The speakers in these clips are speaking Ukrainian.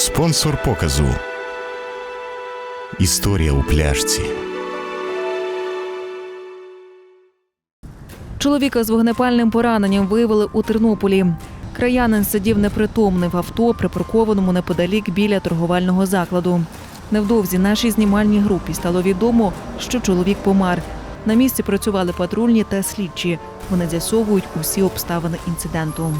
Спонсор показу. Історія у пляшці. Чоловіка з вогнепальним пораненням виявили у Тернополі. Краянин сидів непритомний в авто, припаркованому неподалік біля торговельного закладу. Невдовзі нашій знімальній групі стало відомо, що чоловік помер. На місці працювали патрульні та слідчі. Вони з'ясовують усі обставини інциденту.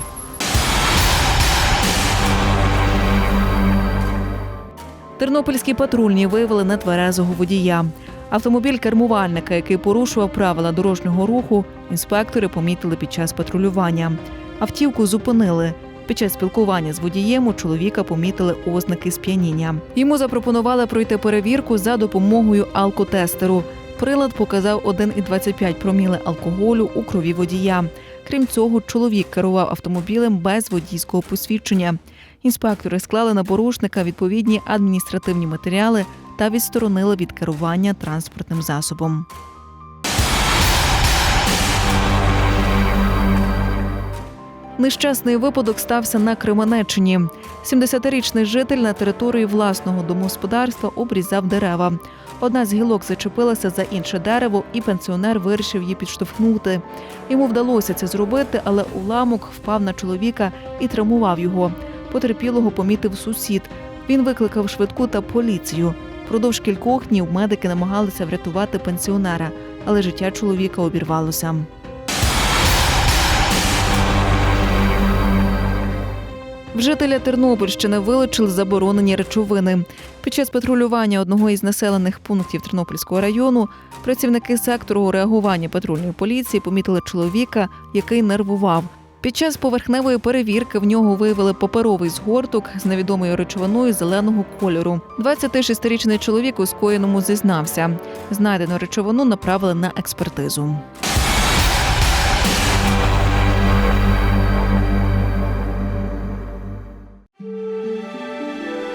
Тернопільські патрульні виявили нетверезого водія. Автомобіль кермувальника, який порушував правила дорожнього руху, інспектори помітили під час патрулювання. Автівку зупинили. Під час спілкування з водієм у чоловіка помітили ознаки сп'яніння. Йому запропонували пройти перевірку за допомогою алкотестеру. Прилад показав 1,25 проміли алкоголю у крові водія. Крім цього, чоловік керував автомобілем без водійського посвідчення. Інспектори склали на порушника відповідні адміністративні матеріали та відсторонили від керування транспортним засобом. Нещасний випадок стався на Кременеччині. 70-річний житель на території власного домогосподарства обрізав дерева. Одна з гілок зачепилася за інше дерево, і пенсіонер вирішив її підштовхнути. Йому вдалося це зробити, але уламок впав на чоловіка і травмував його. Потерпілого помітив сусід. Він викликав швидку та поліцію. Продовж кількох днів медики намагалися врятувати пенсіонера, але життя чоловіка обірвалося. В жителя Тернопільщини вилучили заборонені речовини. Під час патрулювання одного із населених пунктів Тернопільського району працівники сектору реагування патрульної поліції помітили чоловіка, який нервував. Під час поверхневої перевірки в нього виявили паперовий згорток з невідомою речовиною зеленого кольору. 26-річний чоловік у скоєному зізнався. Знайдену речовину направили на експертизу.